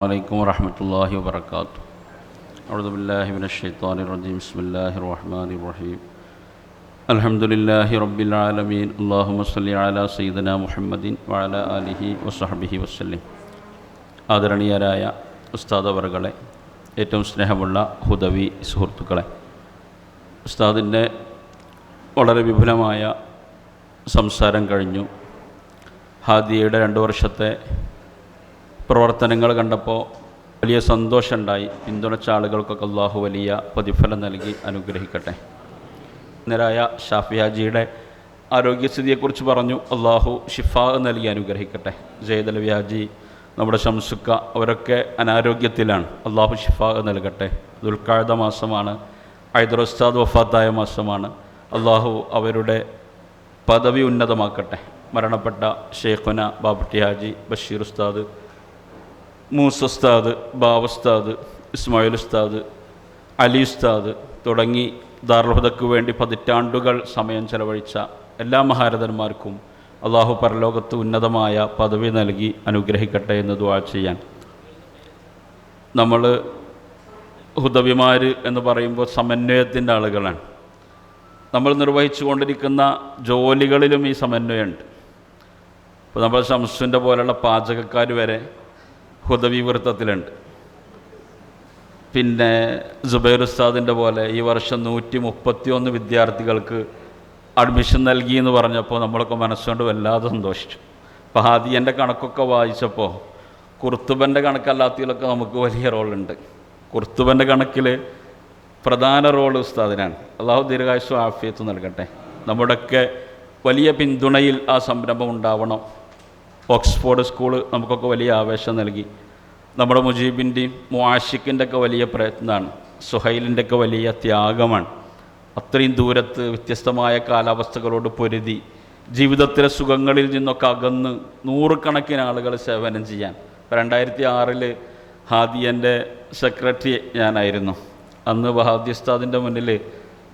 عليكم ورحمة الله وبركاته أعوذ بالله من الشيطان الرجيم بسم الله الرحمن الرحيم الحمد لله رب العالمين اللهم صل على سيدنا محمد وعلى آله وصحبه وسلم ആദരണീയരായ ഉസ്താദ് അവറുകളെ ഏറ്റവും സ്നേഹമുള്ള ഹുദവി സുഹൃത്തുക്കളെ ഉസ്താദിൻ്റെ വളരെ വിപുലമായ സംസാരം കഴിഞ്ഞു ഹാദിയയുടെ രണ്ട് വർഷത്തെ പ്രവർത്തനങ്ങൾ കണ്ടപ്പോൾ വലിയ സന്തോഷമുണ്ടായി. പിന്തുണച്ച ആളുകൾക്കൊക്കെ അള്ളാഹു വലിയ പ്രതിഫലം നൽകി അനുഗ്രഹിക്കട്ടെ. നേരായ ഷാഫിയാജിയുടെ ആരോഗ്യസ്ഥിതിയെക്കുറിച്ച് പറഞ്ഞു. അള്ളാഹു ഷിഫ നൽകി അനുഗ്രഹിക്കട്ടെ. ജയദലവ്യാജി നമ്മുടെ ശംസുക്ക അവരൊക്കെ അനാരോഗ്യത്തിലാണ്. അള്ളാഹു ഷിഫ നൽകട്ടെ. ദുൽക്കാഴ്ത മാസമാണ്. ഹൈദറുസ്താദ് വഫാത്തായ മാസമാണ്. അള്ളാഹു അവരുടെ പദവി ഉന്നതമാക്കട്ടെ. മരണപ്പെട്ട ഷെയ്ഖുന ബാബുട്ടി ഹാജി ബഷീർ ഉസ്താദ് മൂസ് ഉസ്താദ് ബാബ് ഉസ്താദ് ഇസ്മായിൽ ഉസ്താദ് അലി ഉസ്താദ് തുടങ്ങി ദാർഹുദക്ക് വേണ്ടി പതിറ്റാണ്ടുകൾ സമയം ചെലവഴിച്ച എല്ലാ മഹാരഥന്മാർക്കും അള്ളാഹു പരലോകത്ത് ഉന്നതമായ പദവി നൽകി അനുഗ്രഹിക്കട്ടെ എന്ന് ദുവാ ചെയ്യാൻ. നമ്മൾ ഹുദവിമാർ എന്ന് പറയുമ്പോൾ സമന്വയത്തിന്റെ ആളുകളാണ്. നമ്മൾ നിർവഹിച്ചു കൊണ്ടിരിക്കുന്ന ജോലികളിലും ഈ സമന്വയമുണ്ട്. ഇപ്പോൾ നമ്മൾ ശംസുവിന്റെ പോലെയുള്ള പാചകക്കാർ വരെ ഹുദവി വൃത്തത്തിലുണ്ട് പിന്നെ ജുബൈർ ഉസ്താദിന്റെ പോലെ ഈ വർഷം നൂറ്റി മുപ്പത്തി ഒന്ന് വിദ്യാർത്ഥികൾക്ക് അഡ്മിഷൻ നൽകി എന്ന് പറഞ്ഞപ്പോൾ നമ്മളൊക്കെ മനസ്സുകൊണ്ട് വല്ലാതെ സന്തോഷിച്ചു. അപ്പോൾ ഹാദിയന്റെ കണക്കൊക്കെ വായിച്ചപ്പോൾ കുർത്തുബന്റെ കണക്കല്ലാത്തതിലൊക്കെ നമുക്ക് വലിയ റോളുണ്ട്. കുർത്തുബന്റെ കണക്കിൽ പ്രധാന റോൾ ഉസ്താദിനാണ്. അള്ളാഹു ദീർഘായുസ് ആഫിയത്ത് നൽകട്ടെ. നമ്മുടെയൊക്കെ വലിയ പിന്തുണയിൽ ആ സംരംഭം ഉണ്ടാവണം. ഓക്സ്ഫോർഡ് സ്കൂൾ നമുക്കൊക്കെ വലിയ ആവേശം നൽകി. നമ്മുടെ മുജീബിന്റെയും മുആഷിക്കിന്റെ ഒക്കെ വലിയ പ്രയത്നമാണ്. സുഹൈലിന്റെ ഒക്കെ വലിയ ത്യാഗമാണ്. അത്രയും ദൂരത്ത് വ്യത്യസ്തമായ കാലാവസ്ഥകളോട് പൊരുതി ജീവിതത്തിലെ സുഖങ്ങളിൽ നിന്നൊക്കെ അകന്ന് നൂറുകണക്കിന് ആളുകൾ സേവനം ചെയ്യാൻ. രണ്ടായിരത്തി ആറിൽ ഹാദിയന്റെ സെക്രട്ടറി ഞാനായിരുന്നു. അന്ന് ബഹാദി ഉസ്താദിന്റെ മുന്നിൽ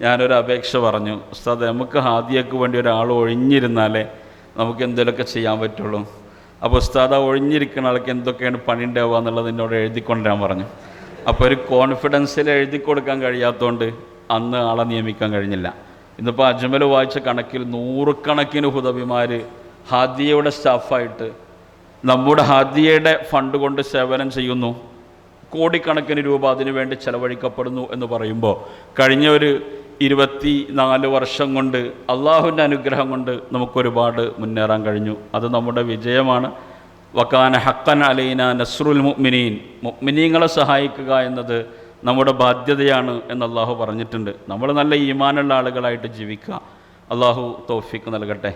ഞാനൊരു അപേക്ഷ പറഞ്ഞു ഉസ്താദ് നമുക്ക് ഹാദിയക്ക് വേണ്ടി ഒരാൾ ഒഴിഞ്ഞിരുന്നാലേ നമുക്ക് എന്തെങ്കിലുമൊക്കെ ചെയ്യാൻ പറ്റുള്ളൂ. അപ്പോൾ ഉസ്താദ ഒഴിഞ്ഞിരിക്കുന്ന ആൾക്ക് എന്തൊക്കെയാണ് പണി ഉണ്ടാവുക എന്നുള്ളത് എന്നോട് എഴുതിക്കൊണ്ടുവരാൻ പറഞ്ഞു. അപ്പോൾ ഒരു കോൺഫിഡൻസിൽ എഴുതി കൊടുക്കാൻ കഴിയാത്തതുകൊണ്ട് അന്ന് ആളെ നിയമിക്കാൻ കഴിഞ്ഞില്ല. ഇന്നിപ്പോൾ അജ്മൽ വായിച്ച കണക്കിൽ നൂറുകണക്കിന് ഹുദബിമാർ ഹാദിയയുടെ സ്റ്റാഫായിട്ട് നമ്മുടെ ഹാദിയയുടെ ഫണ്ട് കൊണ്ട് സേവനം ചെയ്യുന്നു. കോടിക്കണക്കിന് രൂപ അതിനുവേണ്ടി ചെലവഴിക്കപ്പെടുന്നു എന്ന് പറയുമ്പോൾ കഴിഞ്ഞ ഒരു ഇരുപത്തി നാല് വർഷം കൊണ്ട് അള്ളാഹുവിന്റെ അനുഗ്രഹം കൊണ്ട് നമുക്കൊരുപാട് മുന്നേറാൻ കഴിഞ്ഞു. അത് നമ്മുടെ വിജയമാണ്. വക്കാന ഹക്കൻ അലൈന നസ്രുൽ മുഅ്മിനീൻ. മുഅ്മിനീങ്ങളെ സഹായിക്കുക എന്നത് നമ്മുടെ ബാധ്യതയാണ് എന്ന് അള്ളാഹു പറഞ്ഞിട്ടുണ്ട്. നമ്മൾ നല്ല ഈമാനുള്ള ആളുകളായിട്ട് ജീവിക്കുക. അള്ളാഹു തോഫിക്ക് നൽകട്ടെ.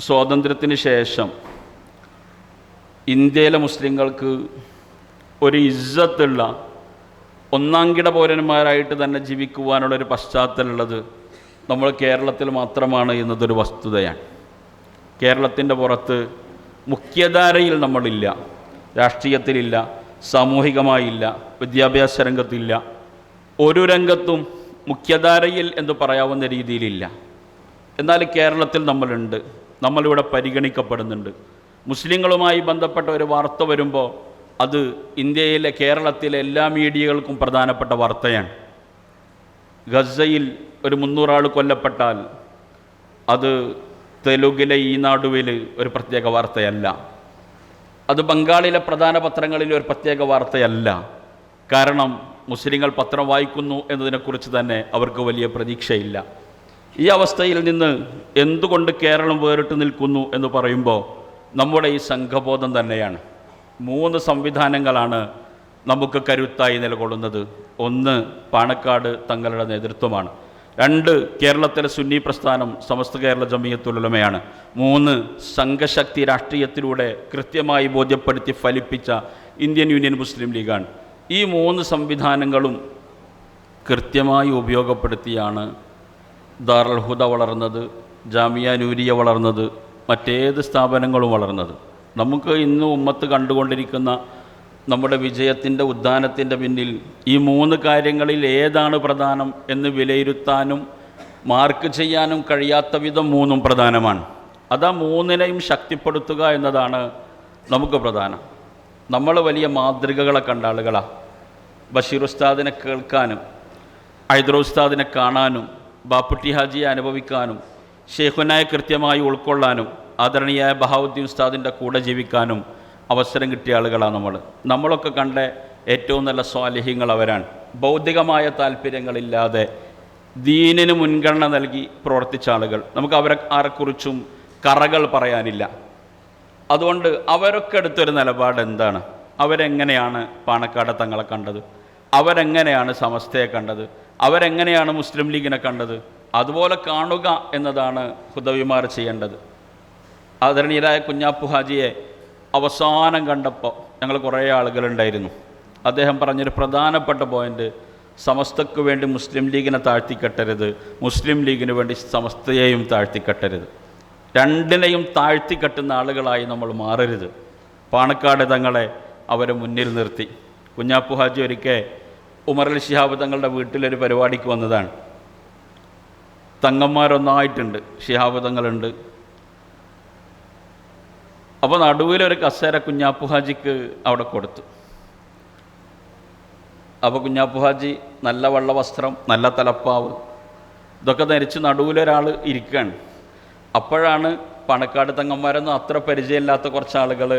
സ്വാതന്ത്ര്യത്തിന് ശേഷം ഇന്ത്യയിലെ മുസ്ലിങ്ങൾക്ക് ഒരു ഇജ്ജത്തുള്ള ഒന്നാംകിട പൗരന്മാരായിട്ട് തന്നെ ജീവിക്കുവാനുള്ളൊരു പശ്ചാത്തലമുള്ളത് നമ്മൾ കേരളത്തിൽ മാത്രമാണ് എന്നതൊരു വസ്തുതയാണ്. കേരളത്തിന്റെ പുറത്ത് മുഖ്യധാരയിൽ നമ്മളില്ല രാഷ്ട്രീയത്തിലില്ല സാമൂഹികമായില്ല വിദ്യാഭ്യാസ രംഗത്തില്ല. ഒരു രംഗത്തും മുഖ്യധാരയിൽ എന്ന് പറയാവുന്ന രീതിയിലില്ല. എന്നാൽ കേരളത്തിൽ നമ്മളുണ്ട് നമ്മളിവിടെ പരിഗണിക്കപ്പെടുന്നുണ്ട്. മുസ്ലിങ്ങളുമായി ബന്ധപ്പെട്ട ഒരു വാർത്ത വരുമ്പോൾ അത് ഇന്ത്യയിലെ കേരളത്തിലെ എല്ലാ മീഡിയകൾക്കും പ്രധാനപ്പെട്ട വാർത്തയാണ്. ഗസയിൽ ഒരു മുന്നൂറാൾ കൊല്ലപ്പെട്ടാൽ അത് തെലുങ്കിലെ നാടുവിൽ ഒരു പ്രത്യേക വാർത്തയല്ല. അത് ബംഗാളിലെ പ്രധാന പത്രങ്ങളിൽ ഒരു പ്രത്യേക വാർത്തയല്ല. കാരണം മുസ്ലിങ്ങൾ പത്രം വായിക്കുന്നു എന്നതിനെക്കുറിച്ച് തന്നെ അവർക്ക് വലിയ പ്രതീക്ഷയില്ല. ഈ അവസ്ഥയിൽ നിന്ന് എന്തുകൊണ്ട് കേരളം വേറിട്ട് നിൽക്കുന്നു എന്ന് പറയുമ്പോൾ നമ്മുടെ ഈ സംഘബോധം തന്നെയാണ്. മൂന്ന് സംവിധാനങ്ങളാണ് നമുക്ക് കരുത്തായി നിലകൊള്ളുന്നത്. ഒന്ന് പാണക്കാട് തങ്ങളുടെ നേതൃത്വമാണ്. രണ്ട് കേരളത്തിലെ സുന്നി പ്രസ്ഥാനം സമസ്ത കേരള ജമീയത്തുലമയാണ് മൂന്ന് സംഘശക്തി രാഷ്ട്രീയത്തിലൂടെ കൃത്യമായി ബോധ്യപ്പെടുത്തി ഫലിപ്പിച്ച ഇന്ത്യൻ യൂണിയൻ മുസ്ലിം ലീഗാണ്. ഈ മൂന്ന് സംവിധാനങ്ങളും കൃത്യമായി ഉപയോഗപ്പെടുത്തിയാണ് ദാറുൽ വളർന്നത് ജാമിയ നൂരിയ വളർന്നത് മറ്റേത് സ്ഥാപനങ്ങളും വളർന്നത്. നമുക്ക് ഇന്ന് ഉമ്മത്ത് കണ്ടുകൊണ്ടിരിക്കുന്ന നമ്മുടെ വിജയത്തിന്റെ ഉദ്ധാനത്തിന്റെ പിന്നിൽ ഈ മൂന്ന് കാര്യങ്ങളിൽ ഏതാണ് പ്രധാനം എന്ന് വിലയിരുത്താനും മാർക്ക് ചെയ്യാനും കഴിയാത്ത വിധം മൂന്നും പ്രധാനമാണ്. അതാ മൂന്നിനെയും ശക്തിപ്പെടുത്തുക എന്നതാണ് നമുക്ക് പ്രധാനം. നമ്മൾ വലിയ മാതൃകകളെ കണ്ട ആളുകളാണ് ബഷീർ ഉസ്താദിനെ കേൾക്കാനും ഹൈദർ ഉസ്താദിനെ കാണാനും ബാപ്പുട്ടി ഹാജിയെ അനുഭവിക്കാനും ഷെയ്ഖുനായ കൃത്യമായി ഉൾക്കൊള്ളാനും ആദരണീയായ ബഹാവുദ്ദീൻ ഉസ്താദിന്റെ കൂടെ ജീവിക്കാനും അവസരം കിട്ടിയ ആളുകളാണ് നമ്മൾ. നമ്മളൊക്കെ കണ്ട ഏറ്റവും നല്ല സ്വാലിഹ്യങ്ങൾ അവരാണ്. ഭൗതികമായ താല്പര്യങ്ങളില്ലാതെ ദീനിന് മുൻഗണന നൽകി പ്രവർത്തിച്ച ആളുകൾ. നമുക്ക് അവരെ ആരെക്കുറിച്ചും കറകൾ പറയാനില്ല. അതുകൊണ്ട് അവരൊക്കെ എടുത്തൊരു നിലപാട് എന്താണ്? അവരെങ്ങനെയാണ് പാണക്കാട് തങ്ങളെ കണ്ടത്? അവരെങ്ങനെയാണ് സമസ്തയെ കണ്ടത്? അവരെങ്ങനെയാണ് മുസ്ലിം ലീഗിനെ കണ്ടത്? അതുപോലെ കാണുക എന്നതാണ് ഹുദവിമാർ ചെയ്യേണ്ടത്. ആദരണീയരായ കുഞ്ഞാപ്പു ഹാജിയെ അവസാനം കണ്ടപ്പോൾ ഞങ്ങൾ കുറേ ആളുകളുണ്ടായിരുന്നു. അദ്ദേഹം പറഞ്ഞൊരു പ്രധാനപ്പെട്ട പോയിന്റ് സമസ്തക്ക് വേണ്ടി മുസ്ലിം ലീഗിനെ താഴ്ത്തിക്കെട്ടരുത് മുസ്ലിം ലീഗിന് വേണ്ടി സമസ്തയെയും താഴ്ത്തിക്കെട്ടരുത്. രണ്ടിനെയും താഴ്ത്തിക്കെട്ടുന്ന ആളുകളായി നമ്മൾ മാറരുത്. പാണക്കാട് തങ്ങളെ അവരെ മുന്നിൽ നിർത്തി. കുഞ്ഞാപ്പു ഹാജി ഒരിക്കൽ ഉമർ അലി ഷിഹാബ് തങ്ങളുടെ വീട്ടിലൊരു പരിപാടിക്ക് വന്നതാണ്. തങ്ങന്മാരൊന്നായിട്ടുണ്ട് ഷിഹാബ് തങ്ങളുണ്ട്. അപ്പോൾ നടുവിലൊരു കസേര കുഞ്ഞാപ്പു ഹാജിക്ക് അവിടെ കൊടുത്തു. അപ്പോൾ കുഞ്ഞാപ്പു ഹാജി നല്ല വെള്ള വസ്ത്രം നല്ല തലപ്പാവ് ഇതൊക്കെ ധരിച്ച് നടുവിലൊരാൾ ഇരിക്കുകയാണ്. അപ്പോഴാണ് പണക്കാട് തങ്ങന്മാരൊന്നും അത്ര പരിചയമില്ലാത്ത കുറച്ച് ആളുകൾ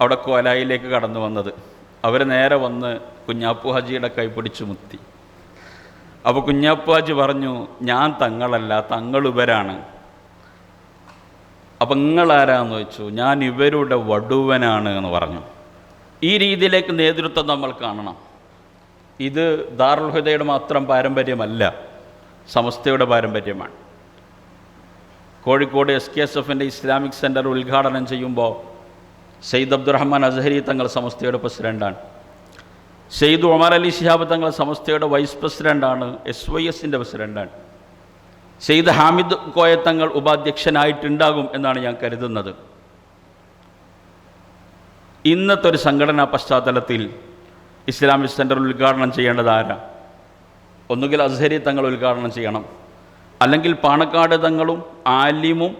അവിടെ കോലായിലേക്ക് കടന്നു വന്നത്. അവർ നേരെ വന്ന് കുഞ്ഞാപ്പു ഹാജിയുടെ കൈ പിടിച്ചു മുത്തി. അപ്പോൾ കുഞ്ഞാപ്പു ഹാജി പറഞ്ഞു ഞാൻ തങ്ങളല്ല തങ്ങൾ ഇവരാണ് അപ്പം നിങ്ങളാരാന്ന് വെച്ചു ഞാൻ ഇവരുടെ വടുവനാണ് എന്ന് പറഞ്ഞു. ഈ രീതിയിലേക്ക് നേതൃത്വം നമ്മൾ കാണണം. ഇത് ദാറുൽ ഹുദയുടെ മാത്രം പാരമ്പര്യമല്ല സമസ്തയുടെ പാരമ്പര്യമാണ്. കോഴിക്കോട് എസ് കെ എസ് എഫിന്റെ ഇസ്ലാമിക് സെന്റർ ഉദ്ഘാടനം ചെയ്യുമ്പോൾ സെയ്ദ് അബ്ദുറഹ്മാൻ അസഹരി തങ്ങൾ സമസ്തയുടെ പ്രസിഡന്റാണ് സെയ്ദ് ഉമർ അലി ശിഹാബ് തങ്ങൾ സമസ്തയുടെ വൈസ് പ്രസിഡന്റാണ് എസ് വൈ എസിന്റെ പ്രസിഡന്റാണ് സെയ്ദ് ഹാമിദ് കോയത്തങ്ങൾ ഉപാധ്യക്ഷനായിട്ടുണ്ടാകും എന്നാണ് ഞാൻ കരുതുന്നത്. ഇന്നത്തെ ഒരു സംഘടനാ പശ്ചാത്തലത്തിൽ ഇസ്ലാമിക് സെന്റർ ഉദ്ഘാടനം ചെയ്യേണ്ടത് ആരാ? ഒന്നുകിൽ അസ്ഹരി തങ്ങൾ ഉദ്ഘാടനം ചെയ്യണം. അല്ലെങ്കിൽ പാണക്കാട് തങ്ങളും ആലിമും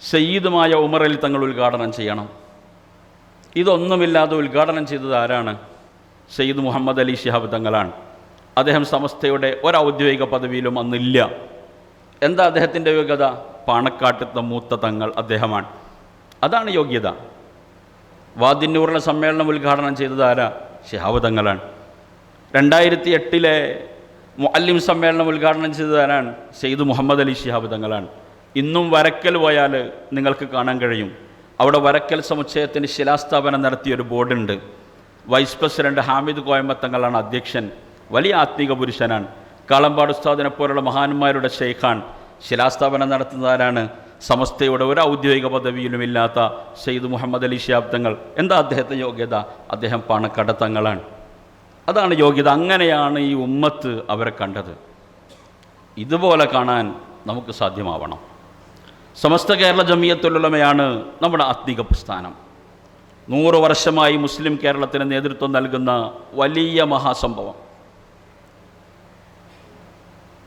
സയ്യിദുമായ ഉമർ അലി തങ്ങൾ ഉദ്ഘാടനം ചെയ്യണം. ഇതൊന്നുമില്ലാതെ ഉദ്ഘാടനം ചെയ്തത് ആരാണ്? സയ്യിദ് മുഹമ്മദ് അലി ശിഹാബ് തങ്ങളാണ്. അദ്ദേഹം സമസ്തയുടെ ഒരൗദ്യോഗിക പദവിയിലും അന്നില്ല എന്താ അദ്ദേഹത്തിന്റെ യോഗ്യത? പാണക്കാട്ടത്തെ മൂത്ത തങ്ങൾ അദ്ദേഹമാണ്. അതാണ് യോഗ്യത. വാദിന്നൂറിലെ സമ്മേളനം ഉദ്ഘാടനം ചെയ്തത് ആരാ? ശിഹാബ് തങ്ങളാണ്. രണ്ടായിരത്തി എട്ടിലെ മുഅല്ലിം സമ്മേളനം ഉദ്ഘാടനം ചെയ്തതാരാണ് സെയ്ദ് മുഹമ്മദ് അലി ഷിഹാബ് തങ്ങളാണ്. ഇന്നും വരക്കൽ പോയാൽ നിങ്ങൾക്ക് കാണാൻ കഴിയും. അവിടെ വരക്കൽ സമുച്ചയത്തിന് ശിലാസ്ഥാപനം നടത്തിയൊരു ബോർഡുണ്ട്. വൈസ് പ്രസിഡന്റ് ഹാമിദ് കോയമ്പത്തങ്ങളാണ് അധ്യക്ഷൻ. വലിയ ആത്മീക പുരുഷനാണ്. കാളമ്പാട് ഉസ്താദിനെ പോലുള്ള മഹാന്മാരുടെ ഷെയ്ഖാൻ ശിലാസ്ഥാപനം നടത്തുന്നതാരാണ്? സമസ്തയുടെ ഒരു ഔദ്യോഗിക പദവിയിലും ഇല്ലാത്ത സെയ്ദ് മുഹമ്മദ് അലി ഷിയാബ് തങ്ങൾ. എന്താ അദ്ദേഹത്തെ യോഗ്യത? അദ്ദേഹം പണക്കടത്തങ്ങളാണ് അതാണ് യോഗ്യത. അങ്ങനെയാണ് ഈ ഉമ്മത്ത് അവരെ കണ്ടത്. ഇതുപോലെ കാണാൻ നമുക്ക് സാധ്യമാവണം. സമസ്ത കേരള ജമിയത്തുലമയാണ് നമ്മുടെ ആത്മീക പ്രസ്ഥാനം. നൂറ് വർഷമായി മുസ്ലിം കേരളത്തിന് നേതൃത്വം നൽകുന്ന വലിയ മഹാസംഭവം.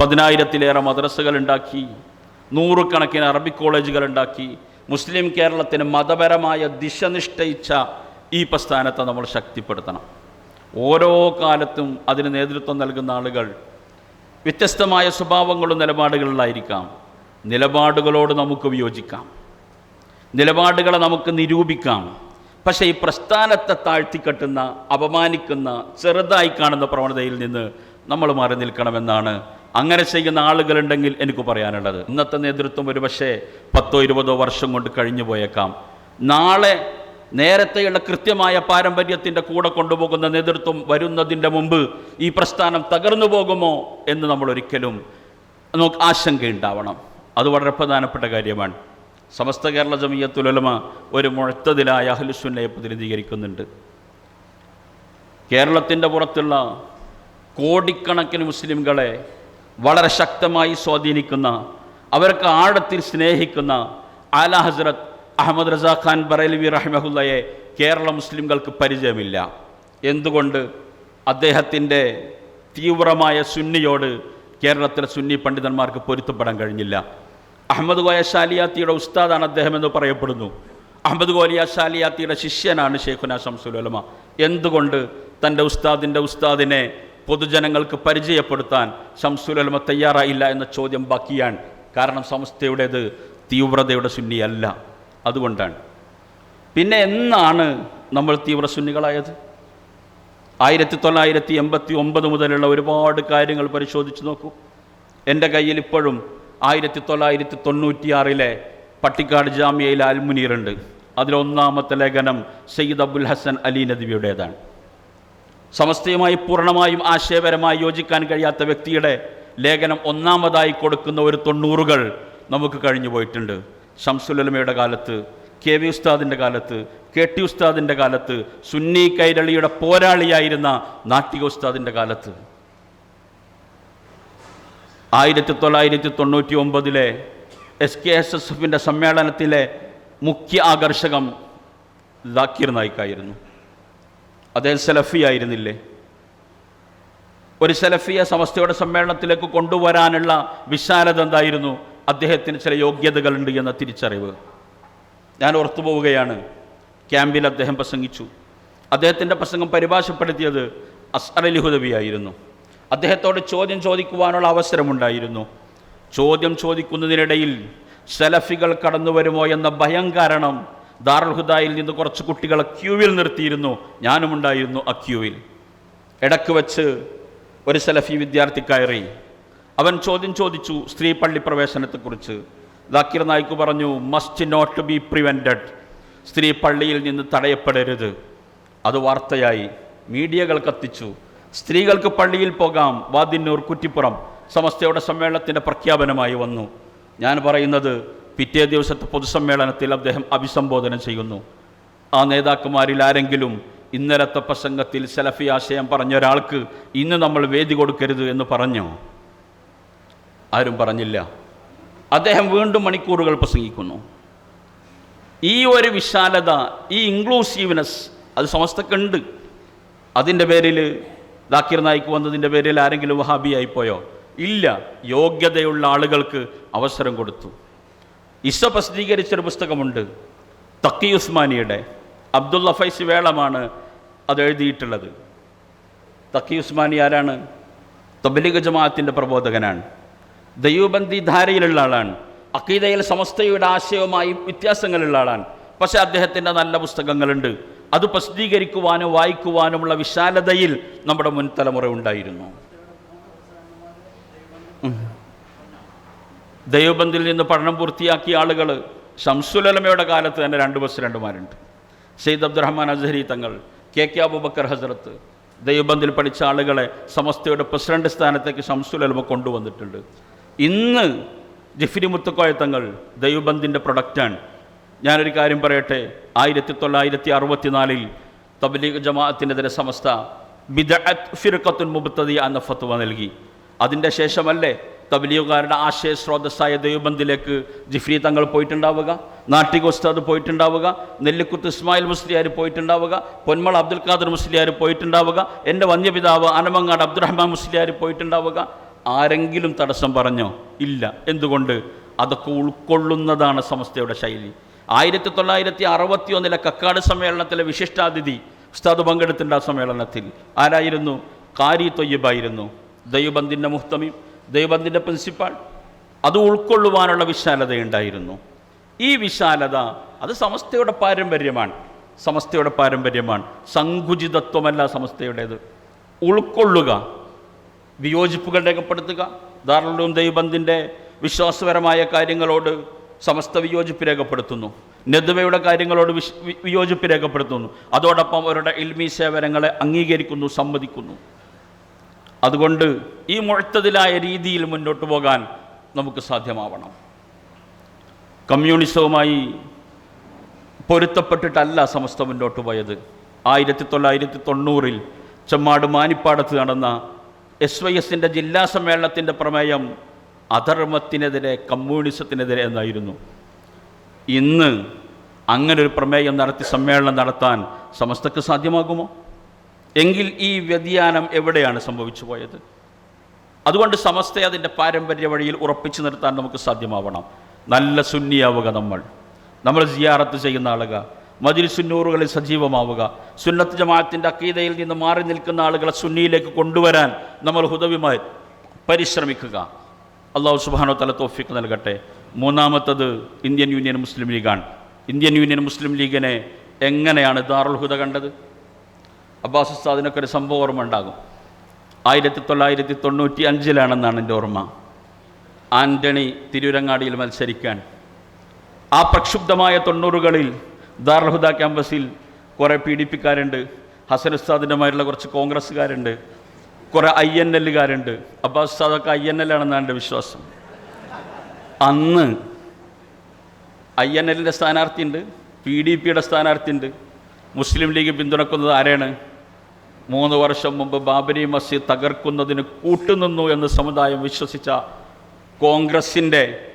പതിനായിരത്തിലേറെ മദ്രസകൾ ഉണ്ടാക്കി നൂറുകണക്കിന് അറബിക് കോളേജുകൾ ഉണ്ടാക്കി മുസ്ലിം കേരളത്തിന് മതപരമായ ദിശ നിശ്ചയിച്ച ഈ പ്രസ്ഥാനത്തെ നമ്മൾ ശക്തിപ്പെടുത്തണം. ഓരോ കാലത്തും അതിന് നേതൃത്വം നൽകുന്ന ആളുകൾ വ്യത്യസ്തമായ സ്വഭാവങ്ങളും നിലപാടുകളിലായിരിക്കാം. നിലപാടുകളോട് നമുക്ക് വിയോജിക്കാം. നിലപാടുകളെ നമുക്ക് നിരൂപിക്കാം. പക്ഷേ ഈ പ്രസ്ഥാനത്തെ താഴ്ത്തിക്കെട്ടുന്ന അപമാനിക്കുന്ന ചെറുതായി കാണുന്ന പ്രവണതയിൽ നിന്ന് നമ്മൾ മാറി നിൽക്കണമെന്നാണ് അങ്ങനെ ചെയ്യുന്ന ആളുകളുണ്ടെങ്കിൽ എനിക്ക് പറയാനുള്ളത്. ഇന്നത്തെ നേതൃത്വം ഒരു പക്ഷേ പത്തോ ഇരുപതോ വർഷം കൊണ്ട് കഴിഞ്ഞു പോയേക്കാം. നാളെ നേരത്തെയുള്ള കൃത്യമായ പാരമ്പര്യത്തിന്റെ കൂടെ കൊണ്ടുപോകുന്ന നേതൃത്വം വരുന്നതിന്റെ മുമ്പ് ഈ പ്രസ്ഥാനം തകർന്നു പോകുമോ എന്ന് നമ്മൾ ഒരിക്കലും നമുക്ക് ആശങ്കയുണ്ടാവണം. അത് വളരെ പ്രധാനപ്പെട്ട കാര്യമാണ്. സമസ്ത കേരള ജമീയത്തുലമ ഒരു മുഴത്തതിലായ അഹ്ലുസുന്നയെ പ്രതിനിധീകരിക്കുന്നുണ്ട്. കേരളത്തിന്റെ പുറത്തുള്ള കോടിക്കണക്കിന് മുസ്ലിംകളെ വളരെ ശക്തമായി സ്വാധീനിക്കുന്ന അവർക്ക് ആഴത്തിൽ സ്നേഹിക്കുന്ന ആല ഹസ്രത്ത് അഹമ്മദ് റസാ ഖാൻ ബറേലവി റഹ്മഹുല്ലയെ കേരള മുസ്ലിംകൾക്ക് പരിചയമില്ല. എന്തുകൊണ്ട്? അദ്ദേഹത്തിന്റെ തീവ്രമായ സുന്നിയോട് കേരളത്തിലെ സുന്നി പണ്ഡിതന്മാർക്ക് പൊരുത്തപ്പെടാൻ കഴിഞ്ഞില്ല. അഹമ്മദ് കോയ ഷാലിയാത്തിയുടെ ഉസ്താദാണ് അദ്ദേഹം എന്ന് പറയപ്പെടുന്നു. അഹമ്മദ് ഗോലിയ ഷാലിയാത്തിയുടെ ശിഷ്യനാണ് ഷെയ്ഖുന ശംസുലമ എന്തുകൊണ്ട് തന്റെ ഉസ്താദിന്റെ ഉസ്താദിനെ പൊതുജനങ്ങൾക്ക് പരിചയപ്പെടുത്താൻ ഷംസുലുലമ തയ്യാറായില്ല എന്ന ചോദ്യം ബാക്കിയാണ്. കാരണം സംസ്ഥയുടേത് തീവ്രതയുടെ സുന്നിയല്ല. അതുകൊണ്ടാണ്. പിന്നെ എന്നാണ് നമ്മൾ തീവ്ര സുന്നികളായത്? ആയിരത്തി തൊള്ളായിരത്തി എൺപത്തി ഒമ്പത് മുതലുള്ള ഒരുപാട് കാര്യങ്ങൾ പരിശോധിച്ച് നോക്കൂ. എന്റെ കയ്യിൽ ഇപ്പോഴും ആയിരത്തി തൊള്ളായിരത്തി തൊണ്ണൂറ്റിയാറിലെ പട്ടിക്കാട് ജാമ്യയിൽ അൽമുനീറുണ്ട്. അതിലൊന്നാമത്തെ ലേഖനം സയ്യിദ് അബുൽ ഹസൻ അലി നദിവിയുടേതാണ്. സമസ്തയുമായി പൂർണമായും ആശയപരമായി യോജിക്കാൻ കഴിയാത്ത വ്യക്തിയുടെ ലേഖനം ഒന്നാമതായി കൊടുക്കുന്ന ഒരു തൊണ്ണൂറുകൾ നമുക്ക് കഴിഞ്ഞു പോയിട്ടുണ്ട്. ഷംസുലമയുടെ കാലത്ത് കെ വി ഉസ്താദിന്റെ കാലത്ത് കെ ടി ഉസ്താദിന്റെ കാലത്ത് സുന്നി കൈരളിയുടെ പോരാളിയായിരുന്ന നാട്ടിക ഉസ്താദിന്റെ കാലത്ത്. ആയിരത്തി തൊള്ളായിരത്തി തൊണ്ണൂറ്റി ഒമ്പതിലെ എസ് കെ എസ് എസ് എഫിന്റെ സമ്മേളനത്തിലെ മുഖ്യ ആകർഷകം ലാക്കിർ നായിക്കായിരുന്നു. അദ്ദേഹം സെലഫി ആയിരുന്നില്ലേ ഒരു സെലഫിയ സമസ്തയുടെ സമ്മേളനത്തിലേക്ക് കൊണ്ടുവരാനുള്ള വിശാലത എന്തായിരുന്നു? അദ്ദേഹത്തിന് ചില യോഗ്യതകളുണ്ട് എന്ന തിരിച്ചറിവ്. ഞാൻ ഓർത്തു പോവുകയാണ്. ക്യാമ്പിൽ അദ്ദേഹം പ്രസംഗിച്ചു. അദ്ദേഹത്തിന്റെ പ്രസംഗം പരിഭാഷപ്പെടുത്തിയത് അസ് അലി ആയിരുന്നു. അദ്ദേഹത്തോട് ചോദ്യം ചോദിക്കുവാനുള്ള അവസരമുണ്ടായിരുന്നു. ചോദ്യം ചോദിക്കുന്നതിനിടയിൽ സെലഫികൾ കടന്നു വരുമോ എന്ന ഭയം കാരണം ദാറുൽ ഹുദായിൽ നിന്ന് കുറച്ച് കുട്ടികളെ ക്യൂവിൽ നിർത്തിയിരുന്നു. ഞാനുമുണ്ടായിരുന്നു ആ ക്യൂവിൽ. ഇടയ്ക്ക് വെച്ച് ഒരു സലഫി വിദ്യാർത്ഥി കയറി. അവൻ ചോദ്യം ചോദിച്ചു സ്ത്രീ പള്ളി പ്രവേശനത്തെക്കുറിച്ച്. ദാക്കിർ നായിക്ക് പറഞ്ഞു മസ്റ്റ് നോട്ട് ബി പ്രിവെന്റഡ് സ്ത്രീ പള്ളിയിൽ നിന്ന് തടയപ്പെടരുത്. അത് വാർത്തയായി. മീഡിയകൾ കത്തിച്ചു. സ്ത്രീകൾക്ക് പള്ളിയിൽ പോകാം വാദിന്നൂർ കുറ്റിപ്പുറം. സമസ്തയുടെ സമ്മേളനത്തിന്റെ പ്രഖ്യാപനമായി വന്നു. ഞാൻ പറയുന്നത് പിറ്റേ ദിവസത്തെ പൊതുസമ്മേളനത്തിൽ അദ്ദേഹം അഭിസംബോധന ചെയ്യുന്നു. ആ നേതാക്കന്മാരിൽ ആരെങ്കിലും ഇന്നലത്തെ പ്രസംഗത്തിൽ സെലഫി ആശയം പറഞ്ഞ ഒരാൾക്ക് ഇന്ന് നമ്മൾ വേദി കൊടുക്കരുത് എന്ന് പറഞ്ഞു? ആരും പറഞ്ഞില്ല. അദ്ദേഹം വീണ്ടും മണിക്കൂറുകൾ പ്രസംഗിക്കുന്നു. ഈ ഒരു വിശാലത ഈ ഇൻക്ലൂസീവ്നെസ് അത് സമസ്തക്കുണ്ട്. അതിന്റെ പേരിൽ ദാക്കിർ നായിക്ക് വന്നതിന്റെ പേരിൽ ആരെങ്കിലും വഹാബിയായിപ്പോയോ ഇല്ല. യോഗ്യതയുള്ള ആളുകൾക്ക് അവസരം കൊടുത്തു. ഇസ പ്രസിദ്ധീകരിച്ചൊരു പുസ്തകമുണ്ട്. തക്കി ഉസ്മാനിയുടെ. അബ്ദുള്ള ഫൈസ് വേളമാണ് അത് എഴുതിയിട്ടുള്ളത്. തക്കി ഉസ്മാനി ആരാണ്? തബലിഗ് ജമാഅത്തിന്റെ പ്രബോധകനാണ്. ദൈവബന്ധി ധാരയിലുള്ള ആളാണ്. അക്കീതയിൽ സമസ്തയുടെ ആശയവുമായി വ്യത്യാസങ്ങളുള്ള ആളാണ്. പക്ഷേ അദ്ദേഹത്തിന്റെ നല്ല പുസ്തകങ്ങളുണ്ട്. അത് പ്രസിദ്ധീകരിക്കുവാനും വായിക്കുവാനുമുള്ള വിശാലതയിൽ നമ്മുടെ മുൻതലമുറ ഉണ്ടായിരുന്നു. ദൈവബന്ധിൽ നിന്ന് പഠനം പൂർത്തിയാക്കിയ ആളുകൾ ഷംസുലമയുടെ കാലത്ത് തന്നെ രണ്ട് പ്രസിഡന്റുമാരുണ്ട് സെയ്ദ് അബ്ദുറഹ്മാൻ അസഹരി തങ്ങൾ കെ കെ അബൂബക്കർ ഹസരത്ത് ദൈവബന്ധിൽ പഠിച്ച ആളുകളെ സമസ്തയുടെ പ്രസിഡന്റ് സ്ഥാനത്തേക്ക് ഷംസുലമ കൊണ്ടുവന്നിട്ടുണ്ട്. ഇന്ന് ജിഫിരി മുത്തുക്കോയ തങ്ങൾ ദൈവബന്ധിന്റെ പ്രൊഡക്റ്റാണ് ഞാനൊരു കാര്യം പറയട്ടെ ആയിരത്തി തൊള്ളായിരത്തി അറുപത്തിനാലിൽ തബ്ലീഗ് ജമാഅത്തിനെതിരെ സമസ്ത ബിദഅത്ത് ഫിർഖത്തുൽ മുബത്തതി എന്ന ഫത്വ നൽകി. അതിന്റെ ശേഷമല്ലേ തബ്ലീഗുകാരുടെ ആശയ സ്രോതസ്സായ ദൈവബന്ധിലേക്ക് ജിഫ്രി തങ്ങൾ പോയിട്ടുണ്ടാവുക നാട്ടിക ഉസ്താദ് പോയിട്ടുണ്ടാവുക നെല്ലിക്കുത്ത് ഇസ്മായിൽ മുസ്ലിയാർ പോയിട്ടുണ്ടാവുക പൊന്മൾ അബ്ദുൽ ഖാദർ മുസ്ലിയാർ പോയിട്ടുണ്ടാവുക എന്റെ വന്യപിതാവ് അനമങ്ങാട് അബ്ദുറഹ്മാൻ മുസ്ലിയാർ പോയിട്ടുണ്ടാവുക ആരെങ്കിലും തടസ്സം പറഞ്ഞോ? ഇല്ല. എന്തുകൊണ്ട്? അതൊക്കെ ഉൾക്കൊള്ളുന്നതാണ് സമസ്തയുടെ ശൈലി. ആയിരത്തി തൊള്ളായിരത്തി അറുപത്തി ഒന്നിലെ കക്കാട് സമ്മേളനത്തിലെ വിശിഷ്ടാതിഥി ഉസ്താദ് പങ്കെടുത്തിട്ടുണ്ട് ആ സമ്മേളനത്തിൽ. ആരായിരുന്നു? കാരി തൊയ്യബായിരുന്നു. ദൈവബന്ധിന്റെ മുഹ്തമി. ദൈവബന്ധിന്റെ പ്രിൻസിപ്പാൾ. അത് ഉൾക്കൊള്ളുവാനുള്ള വിശാലതയുണ്ടായിരുന്നു. ഈ വിശാലത അത് സമസ്തയുടെ പാരമ്പര്യമാണ്. സമസ്തയുടെ പാരമ്പര്യമാണ്. സങ്കുചിതത്വമല്ല സമസ്തയുടേത്. ഉൾക്കൊള്ളുക വിയോജിപ്പുകൾ രേഖപ്പെടുത്തുക ധാരാളം ദൈവബന്ധിന്റെ വിശ്വാസപരമായ കാര്യങ്ങളോട് സമസ്ത വിയോജിപ്പ് രേഖപ്പെടുത്തുന്നു. നെതുവയുടെ കാര്യങ്ങളോട് വിശ് വിയോജിപ്പ് രേഖപ്പെടുത്തുന്നു. അതോടൊപ്പം അവരുടെ ഇൽമി സേവനങ്ങളെ അംഗീകരിക്കുന്നു സമ്മതിക്കുന്നു. അതുകൊണ്ട് ഈ മുഴത്തതിലായ രീതിയിൽ മുന്നോട്ട് പോകാൻ നമുക്ക് സാധ്യമാവണം. കമ്മ്യൂണിസവുമായി പൊരുത്തപ്പെട്ടിട്ടല്ല സമസ്ത മുന്നോട്ട് പോയത്. ആയിരത്തി തൊള്ളായിരത്തി തൊണ്ണൂറിൽ ചെമ്മാട് മാനിപ്പാടത്ത് നടന്ന എസ് വൈ എസിന്റെ ജില്ലാ സമ്മേളനത്തിന്റെ പ്രമേയം അധർമ്മത്തിനെതിരെ കമ്മ്യൂണിസത്തിനെതിരെ എന്നായിരുന്നു. ഇന്ന് അങ്ങനൊരു പ്രമേയം നടത്തി സമ്മേളനം നടത്താൻ സമസ്തക്ക് സാധ്യമാകുമോ? എങ്കിൽ ഈ വ്യതിയാനം എവിടെയാണ് സംഭവിച്ചു പോയത്? അതുകൊണ്ട് സമസ്തയെ അതിന്റെ പാരമ്പര്യ വഴിയിൽ ഉറപ്പിച്ചു നിർത്താൻ നമുക്ക് സാധ്യമാവണം. നല്ല സുന്നിയാവുക നമ്മൾ. നമ്മൾ സിയാറത്ത് ചെയ്യുന്ന ആളുകൾ ആളുക മജിൽസുന്നൂറുകളിൽ സജീവമാവുക സുന്നത്ത് ജമാഅത്തിന്റെ അക്കീതയിൽ നിന്ന് മാറി നിൽക്കുന്ന ആളുകളെ സുന്നിയിലേക്ക് കൊണ്ടുവരാൻ നമ്മൾ ഹുദവിമായി പരിശ്രമിക്കുക. അള്ളാഹു സുബാനോ തല തോഫിക്ക് നൽകട്ടെ. മൂന്നാമത്തത് ഇന്ത്യൻ യൂണിയൻ മുസ്ലിം ലീഗാണ്. ഇന്ത്യൻ യൂണിയൻ മുസ്ലിം ലീഗിനെ എങ്ങനെയാണ് ദാറുൽ ഹുദ കണ്ടത്? അബ്ബാസ് ഉസ്താദിനൊക്കെ ഒരു സംഭവം ഓർമ്മ ഉണ്ടാകും. ആയിരത്തി തൊള്ളായിരത്തി തൊണ്ണൂറ്റി അഞ്ചിലാണെന്നാണ് എന്റെ ഓർമ്മ. ആന്റണി തിരൂരങ്ങാടിയിൽ മത്സരിക്കാൻ. ആ പ്രക്ഷുബ്ധമായ തൊണ്ണൂറുകളിൽ ദാർഹുദ ക്യാമ്പസിൽ കുറേ പി ഡി പിക്കാരുണ്ട്. ഹസൻ ഉസ്താദിന്റെമാരുള്ള കുറച്ച് കോൺഗ്രസ്സുകാരുണ്ട്. കുറേ ഐ എൻ എല്ലുകാരുണ്ട്. അബ്ബാസ് ഉസ്താദൊക്കെ ഐ എൻ എൽ ആണെന്നാണ് എന്റെ വിശ്വാസം. അന്ന് ഐ എൻ എല്ലിന്റെ സ്ഥാനാർത്ഥിയുണ്ട് പി ഡി പിയുടെ സ്ഥാനാർത്ഥിയുണ്ട്. മുസ്ലിം ലീഗ് പിന്തുണക്കുന്നത് ആരാണ്? മൂന്ന് വർഷം മുമ്പ് ബാബരി മസ്ജിദ് തകർക്കുന്നതിന് കൂട്ടുനിന്നു എന്ന് സമുദായം വിശ്വസിച്ച കോൺഗ്രസിന്റെ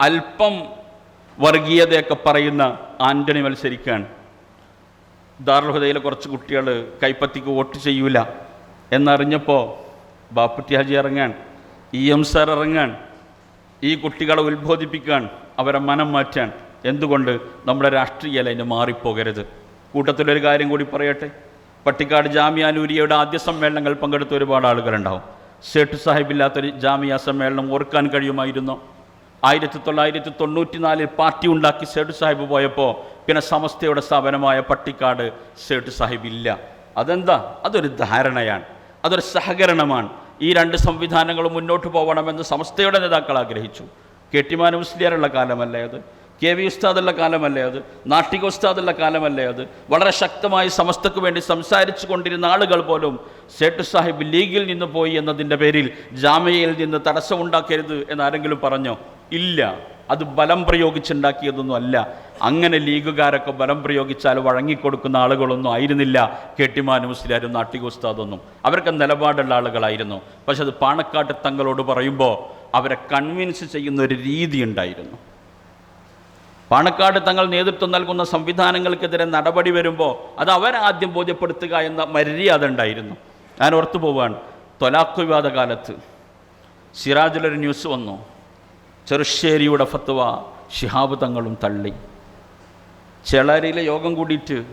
അല്പം വർഗീയതയൊക്കെ പറയുന്ന ആന്റണി മത്സരിക്കുകയാണ്. ദാർഹുദയിലെ കുറച്ച് കുട്ടികൾ കൈപ്പത്തിക്ക് വോട്ട് ചെയ്യൂല എന്നറിഞ്ഞപ്പോൾ ബാപ്പുട്ടി ഹാജി ഇറങ്ങാൻ ഇ എം സാർ ഇറങ്ങാൻ ഈ കുട്ടികളെ ഉത്ബോധിപ്പിക്കാൻ അവരെ മനം മാറ്റാൻ എന്തുകൊണ്ട്? നമ്മുടെ രാഷ്ട്രീയ ലൈന് മാറിപ്പോകരുത്. കൂട്ടത്തിലൊരു കാര്യം കൂടി പറയട്ടെ. പട്ടിക്കാട് ജാമ്യാനൂരിയയുടെ ആദ്യ സമ്മേളനങ്ങൾ പങ്കെടുത്ത ഒരുപാട് ആളുകളുണ്ടാവും. സേട്ട് സാഹിബില്ലാത്തൊരു ജാമ്യ സമ്മേളനം ഓർക്കാൻ കഴിയുമായിരുന്നു. ആയിരത്തി തൊള്ളായിരത്തി തൊണ്ണൂറ്റി നാലിൽ പാർട്ടി ഉണ്ടാക്കി സേട്ട് സാഹിബ് പോയപ്പോൾ പിന്നെ സമസ്തയുടെ സ്ഥാപനമായ പട്ടിക്കാട് സേട്ട് സാഹിബ് ഇല്ല. അതെന്താ? അതൊരു ധാരണയാണ്. അതൊരു സഹകരണമാണ്. ഈ രണ്ട് സംവിധാനങ്ങളും മുന്നോട്ട് പോകണമെന്ന് സമസ്തയുടെ നേതാക്കൾ ആഗ്രഹിച്ചു. കെ ടി മാനു മുസ്ലിയാറുള്ള കാലമല്ലേ അത്? കെ വി ഉസ്താദുള്ള കാലമല്ലേ അത്? നാട്ടിക ഉസ്താദുള്ള കാലമല്ലേ അത്? വളരെ ശക്തമായി സമസ്തക്ക് വേണ്ടി സംസാരിച്ചു കൊണ്ടിരുന്ന ആളുകൾ പോലും സേട്ടു സാഹിബ് ലീഗിൽ നിന്ന് പോയി എന്നതിന്റെ പേരിൽ ജാമ്യയിൽ നിന്ന് തടസ്സമുണ്ടാക്കരുത് എന്നാരെങ്കിലും പറഞ്ഞോ? ഇല്ല. അത് ബലം പ്രയോഗിച്ചുണ്ടാക്കിയതൊന്നും അല്ല. അങ്ങനെ ലീഗുകാരൊക്കെ ബലം പ്രയോഗിച്ചാൽ വഴങ്ങിക്കൊടുക്കുന്ന ആളുകളൊന്നും ആയിരുന്നില്ല. കെട്ടിമാൻ മുസ്ലിയാരും നാട്ടിക ഉസ്താദൊന്നും. അവർക്ക് നിലപാടുള്ള ആളുകളായിരുന്നു. പക്ഷെ അത് പാണക്കാട്ട് തങ്ങളോട് പറയുമ്പോൾ അവരെ കൺവിൻസ് ചെയ്യുന്ന ഒരു രീതി ഉണ്ടായിരുന്നു. പാണക്കാട് തങ്ങൾ നേതൃത്വം നൽകുന്ന സംവിധാനങ്ങൾക്കെതിരെ നടപടി വരുമ്പോൾ അത് അവരാദ്യം ബോധ്യപ്പെടുത്തുക എന്ന മര്യാദ ഉണ്ടായിരുന്നു ഞാൻ ഓർത്തു പോവുകയാണ്. തൊലാഖ് വിവാദ കാലത്ത് സിറാജിലൊരു ന്യൂസ് വന്നു. ചെറുശ്ശേരിയുടെ ഫത്വ ഷിഹാബ് തങ്ങളും തള്ളി. ചെളരിയിലെ യോഗം കൂടിയിട്ട്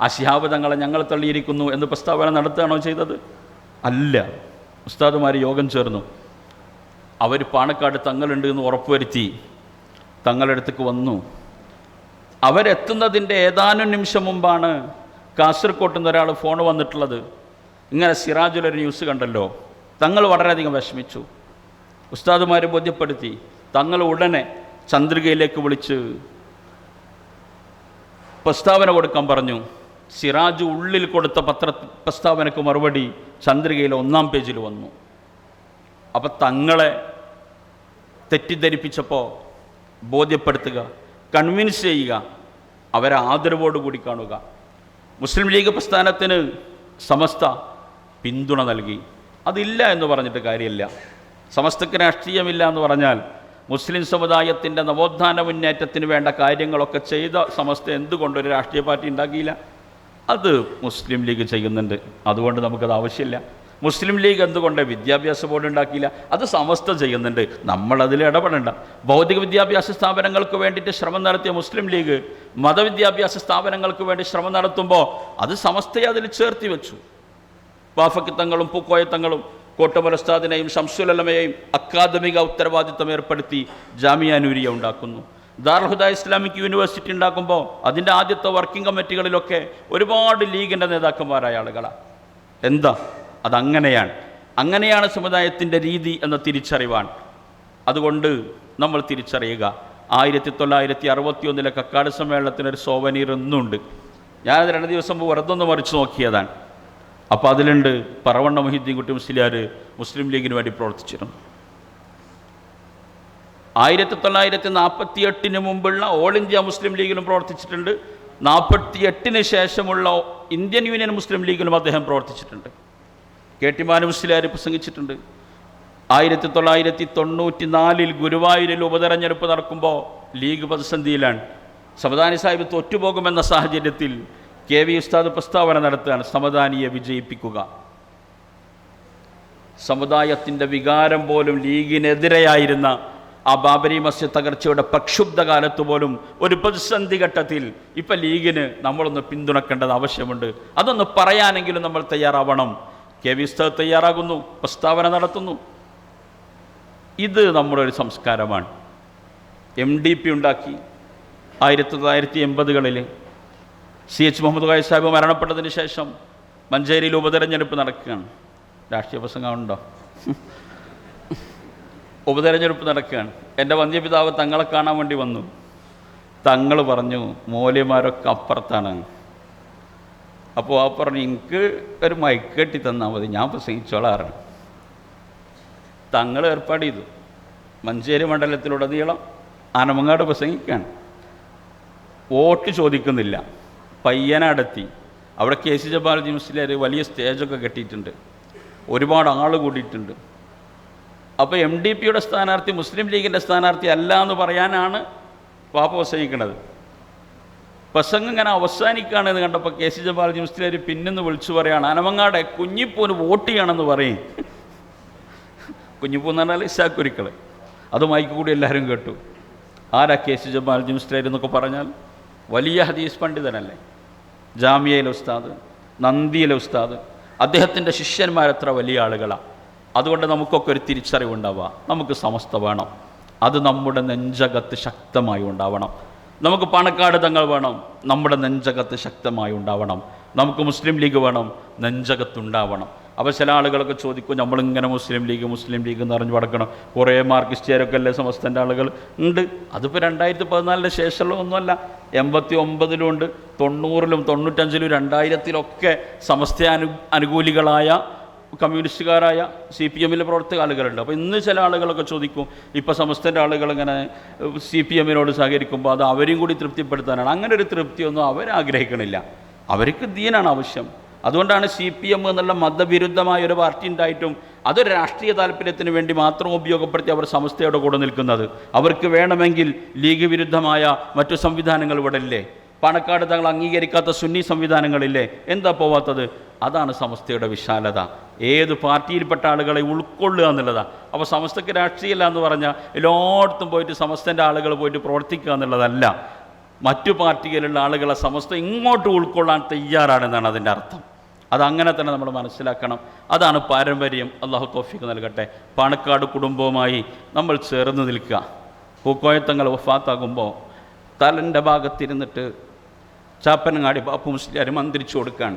ആ ഷിഹാബ് തങ്ങളെ ഞങ്ങൾ തള്ളിയിരിക്കുന്നു എന്ന് പ്രസ്താവന നടത്തുകയാണോ ചെയ്തത്? അല്ല. ഉസ്താദുമാർ യോഗം ചേർന്നു. അവർ പാണക്കാട് തങ്ങളുണ്ട് എന്ന് ഉറപ്പുവരുത്തി തങ്ങളടുത്തേക്ക് വന്നു. അവരെത്തുന്നതിന്റെ ഏതാനും നിമിഷം മുമ്പാണ് കാസർകോട്ട് നിന്ന് ഒരാൾ ഫോൺ വന്നിട്ടുള്ളത്. ഇങ്ങനെ സിറാജുലൊരു ന്യൂസ് കണ്ടല്ലോ. തങ്ങൾ വളരെയധികം വിഷമിച്ചു. ഉസ്താദുമാരെ ബോധ്യപ്പെടുത്തി. തങ്ങൾ ഉടനെ ചന്ദ്രികയിലേക്ക് വിളിച്ച് പ്രസ്താവന കൊടുക്കാൻ പറഞ്ഞു. സിറാജ് ഉള്ളിൽ കൊടുത്ത പത്ര പ്രസ്താവനയ്ക്ക് മറുപടി ചന്ദ്രികയിൽ ഒന്നാം പേജിൽ വന്നു. അപ്പം തങ്ങളെ തെറ്റിദ്ധരിപ്പിച്ചപ്പോൾ ബോധ്യപ്പെടുത്തുക കൺവിൻസ് ചെയ്യുക അവരെ ആദരവോടുകൂടി കാണുക. മുസ്ലിം ലീഗ് പ്രസ്ഥാനത്തിന് സമസ്ത പിന്തുണ നൽകി. അതില്ല എന്ന് പറഞ്ഞിട്ട് കാര്യമില്ല. സമസ്തക്ക് രാഷ്ട്രീയമില്ല എന്ന് പറഞ്ഞാൽ മുസ്ലിം സമുദായത്തിന്റെ നവോത്ഥാന മുന്നേറ്റത്തിന് വേണ്ട കാര്യങ്ങളൊക്കെ ചെയ്ത സമസ്ത എന്തുകൊണ്ടൊരു രാഷ്ട്രീയ പാർട്ടി ഉണ്ടാക്കിയില്ല? അത് മുസ്ലിം ലീഗ് ചെയ്യുന്നുണ്ട്. അതുകൊണ്ട് നമുക്കത് ആവശ്യമില്ല. മുസ്ലിം ലീഗ് എന്തുകൊണ്ട് വിദ്യാഭ്യാസ ബോർഡ് ഉണ്ടാക്കിയില്ല? അത് സമസ്ത ചെയ്യുന്നുണ്ട്. നമ്മളതിൽ ഇടപെടേണ്ട. ഭൗതിക വിദ്യാഭ്യാസ സ്ഥാപനങ്ങൾക്ക് വേണ്ടിയിട്ട് ശ്രമം നടത്തിയ മുസ്ലിം ലീഗ് മതവിദ്യാഭ്യാസ സ്ഥാപനങ്ങൾക്ക് വേണ്ടി ശ്രമം നടത്തുമ്പോൾ അത് സമസ്തയെ അതിൽ ചേർത്തി വെച്ചു. വാഫക്കിത്തങ്ങളും പൂക്കോയത്തങ്ങളും കോട്ടമലസ്താദിനെയും ശംസുലമയെയും അക്കാദമിക ഉത്തരവാദിത്തം ഏർപ്പെടുത്തി ജാമിയാനൂരിയ ഉണ്ടാക്കുന്നു. ദാർഹുദ ഇസ്ലാമിക് യൂണിവേഴ്സിറ്റി ഉണ്ടാക്കുമ്പോൾ അതിന്റെ ആദ്യത്തെ വർക്കിംഗ് കമ്മിറ്റികളിലൊക്കെ ഒരുപാട് ലീഗിന്റെ നേതാക്കന്മാരായ ആളുകളാണ് എന്താ? അതങ്ങനെയാണ്. അങ്ങനെയാണ് സമുദായത്തിന്റെ രീതി എന്ന തിരിച്ചറിവാണ്. അതുകൊണ്ട് നമ്മൾ തിരിച്ചറിയുക. ആയിരത്തി തൊള്ളായിരത്തി അറുപത്തി ഒന്നിലെ കക്കാട് സമ്മേളനത്തിനൊരു സോവനീർ ഇന്നുണ്ട്. ഞാനത് രണ്ട് ദിവസം മുമ്പ് വെറുതെ ഒന്ന് മറിച്ച് നോക്കിയതാണ്. അപ്പോൾ അതിലുണ്ട് പറവണ്ണ മൊഹീദ്ദീൻ കുട്ടി മുസ്ലിയാർ മുസ്ലിം ലീഗിന് വേണ്ടി പ്രവർത്തിച്ചിരുന്നു. ആയിരത്തി തൊള്ളായിരത്തി നാൽപ്പത്തി എട്ടിന് മുമ്പുള്ള ഓൾ ഇന്ത്യ മുസ്ലിം ലീഗിലും പ്രവർത്തിച്ചിട്ടുണ്ട്. നാൽപ്പത്തി എട്ടിന് ശേഷമുള്ള ഇന്ത്യൻ യൂണിയൻ മുസ്ലിം ലീഗിലും അദ്ദേഹം പ്രവർത്തിച്ചിട്ടുണ്ട്. കെ ടി മാനു പ്രസംഗിച്ചിട്ടുണ്ട്. ആയിരത്തി തൊള്ളായിരത്തി തൊണ്ണൂറ്റി നാലിൽ ഗുരുവായൂരിൽ ഉപതെരഞ്ഞെടുപ്പ് നടക്കുമ്പോൾ ലീഗ് പ്രതിസന്ധിയിലാണ്. സമദാനി സാഹിബ് തോറ്റുപോകുമെന്ന സാഹചര്യത്തിൽ കെ വി ഉസ്താദ് പ്രസ്താവന നടത്തുകയാണ്. സമദാനിയെ വിജയിപ്പിക്കുക. സമുദായത്തിന്റെ വികാരം പോലും ലീഗിനെതിരെയായിരുന്ന ആ ബാബരി മസ്ജിദ് തകർച്ചയുടെ പ്രക്ഷുബ്ധ കാലത്ത് പോലും ഒരു പ്രതിസന്ധി ഘട്ടത്തിൽ ഇപ്പം ലീഗിന് നമ്മളൊന്ന് പിന്തുണക്കേണ്ടത് ആവശ്യമുണ്ട്. അതൊന്ന് പറയാനെങ്കിലും നമ്മൾ തയ്യാറാവണം. കെ വി ഉസ്താദ് തയ്യാറാകുന്നു പ്രസ്താവന നടത്തുന്നു. ഇത് നമ്മുടെ ഒരു സംസ്കാരമാണ്. എം ഡി പി ഉണ്ടാക്കി ആയിരത്തി തൊള്ളായിരത്തി എൺപതുകളിൽ സി എച്ച് മുഹമ്മദ് ഖായ് സാഹിബ് മരണപ്പെട്ടതിന് ശേഷം മഞ്ചേരിയിൽ ഉപതെരഞ്ഞെടുപ്പ് നടക്കുകയാണ്. രാഷ്ട്രീയ പ്രസംഗമുണ്ടോ ഉപതെരഞ്ഞെടുപ്പ് നടക്കുകയാണ്. എന്റെ വന്ധ്യപിതാവ് തങ്ങളെ കാണാൻ വേണ്ടി വന്നു. തങ്ങൾ പറഞ്ഞു മൂല്യമാരൊക്കെ അപ്പുറത്താണ്. അപ്പോൾ ആ പറഞ്ഞു എനിക്ക് ഒരു മൈക്ക് കെട്ടി തന്നാൽ മതി ഞാൻ പ്രസംഗിച്ചോളാറാണ് തങ്ങൾ ഏർപ്പാട് ചെയ്തു. മഞ്ചേരി മണ്ഡലത്തിലുടനീളം ആനമങ്ങാട് പ്രസംഗിക്കുകയാണ് വോട്ട് ചോദിക്കുന്നില്ല. പയ്യനടത്തി അവിടെ കെ സി ജബാലജി മുസ്ലിയാർ വലിയ സ്റ്റേജൊക്കെ കെട്ടിയിട്ടുണ്ട്. ഒരുപാട് ആൾ കൂടിയിട്ടുണ്ട്. അപ്പോൾ എം ഡി പിയുടെ സ്ഥാനാർത്ഥി മുസ്ലിം ലീഗിന്റെ സ്ഥാനാർത്ഥി അല്ല എന്ന് പറയാനാണ് വാപ്പ പ്രസംഗിക്കുന്നത് പ്രസംഗം ഇങ്ങനെ അവസാനിക്കുകയാണെന്ന് കണ്ടപ്പോൾ കെ സി ജബാലജി മുസ്ലിയാർ പിന്നെന്ന് വിളിച്ചു പറയാണ് അനമങ്ങാടെ കുഞ്ഞിപ്പൂന് വോട്ട് ചെയ്യണമെന്ന് പറയും. കുഞ്ഞിപ്പൂ എന്ന് പറഞ്ഞാൽ ഇസാക്കുരുക്കൾ അത് മൈക്ക് കൂടി എല്ലാവരും കേട്ടു. ആരാ കെ സി ജബാലജി മുസ്ലിയാർ എന്നൊക്കെ പറഞ്ഞാൽ വലിയ ഹദീസ് പണ്ഡിതനല്ലേ? ജാമ്യയിലെ ഉസ്താദ് നന്ദിയിലെ ഉസ്താദ്. അദ്ദേഹത്തിന്റെ ശിഷ്യന്മാരെത്ര വലിയ ആളുകളാണ് അതുകൊണ്ട് നമുക്കൊക്കെ ഒരു തിരിച്ചറിവ് തിരിച്ചറിവുണ്ടാവുക നമുക്ക് സമസ്ത വേണം. അത് നമ്മുടെ നെഞ്ചകത്ത് ശക്തമായി ഉണ്ടാവണം. നമുക്ക് പണക്കാട് തങ്ങൾ വേണം. നമ്മുടെ നെഞ്ചകത്ത് ശക്തമായി ഉണ്ടാവണം. നമുക്ക് മുസ്ലിം ലീഗ് വേണം. നെഞ്ചകത്തുണ്ടാവണം. അപ്പോൾ ചില ആളുകളൊക്കെ ചോദിക്കും നമ്മളിങ്ങനെ മുസ്ലിം ലീഗ് മുസ്ലിം ലീഗ് എന്ന് പറഞ്ഞ് വടക്കണം? കുറേ മാർക്കിസ്റ്റുകാരൊക്കെ അല്ലേ സമസ്തന്റെ ആളുകൾ? ഉണ്ട്. അതിപ്പോൾ രണ്ടായിരത്തി പതിനാലിന് ശേഷമുള്ള ഒന്നുമല്ല. എൺപത്തി ഒമ്പതിലും ഉണ്ട് തൊണ്ണൂറിലും തൊണ്ണൂറ്റഞ്ചിലും രണ്ടായിരത്തിലൊക്കെ സമസ്ത അനു അനുകൂലികളായ കമ്മ്യൂണിസ്റ്റുകാരായ സി പി എമ്മിലെ പ്രവർത്തക ആളുകളുണ്ട്. അപ്പോൾ ഇന്ന് ചില ആളുകളൊക്കെ ചോദിക്കും ഇപ്പോൾ സമസ്തന്റെ ആളുകൾ ഇങ്ങനെ സി പി എമ്മിനോട് സഹകരിക്കുമ്പോൾ അത് അവരെയും കൂടി തൃപ്തിപ്പെടുത്താനാണ്. അങ്ങനെ ഒരു തൃപ്തിയൊന്നും അവരാഗ്രഹിക്കണില്ല അവർക്ക് ദീനാണ് ആവശ്യം. അതുകൊണ്ടാണ് സി പി എം എന്നുള്ള മതവിരുദ്ധമായ ഒരു പാർട്ടി ഉണ്ടായിട്ടും അതൊരു രാഷ്ട്രീയ താല്പര്യത്തിന് വേണ്ടി മാത്രം ഉപയോഗപ്പെടുത്തി അവർ സമസ്തയുടെ കൂടെ നിൽക്കുന്നത്. അവർക്ക് വേണമെങ്കിൽ ലീഗ് വിരുദ്ധമായ മറ്റു സംവിധാനങ്ങൾ ഇവിടെ ഇല്ലേ? പാണക്കാട് തങ്ങൾ അംഗീകരിക്കാത്ത സുന്നി സംവിധാനങ്ങളില്ലേ? എന്താ പോവാത്തത്? അതാണ് സമസ്തയുടെ വിശാലത. ഏത് പാർട്ടിയിൽപ്പെട്ട ആളുകളെ ഉൾക്കൊള്ളുക എന്നുള്ളതാണ് അപ്പോൾ സമസ്തക്ക് രാഷ്ട്രീയമല്ല എന്ന് പറഞ്ഞാൽ എല്ലായിടത്തും പോയിട്ട് സമസ്തന്റെ ആളുകൾ പോയിട്ട് പ്രവർത്തിക്കുക എന്നുള്ളതല്ല. മറ്റു പാർട്ടികളിലുള്ള ആളുകളെ സമസ്ത ഇങ്ങോട്ട് ഉൾക്കൊള്ളാൻ തയ്യാറാണെന്നാണ് അതിന്റെ അർത്ഥം. അതങ്ങനെ തന്നെ നമ്മൾ മനസ്സിലാക്കണം. അതാണ് പാരമ്പര്യം. അള്ളാഹു തോഫിക്ക് നൽകട്ടെ. പാണക്കാട് കുടുംബവുമായി നമ്മൾ ചേർന്ന് നിൽക്കുക. പൂക്കോയത്തങ്ങൾ വഫാത്താകുമ്പോൾ തലന്റെ ഭാഗത്തിരുന്നിട്ട് ചാപ്പനങ്ങാടി ബാപ്പു മുസ്ലിയാർ മന്ത്രിച്ചു കൊടുക്കുകയാണ്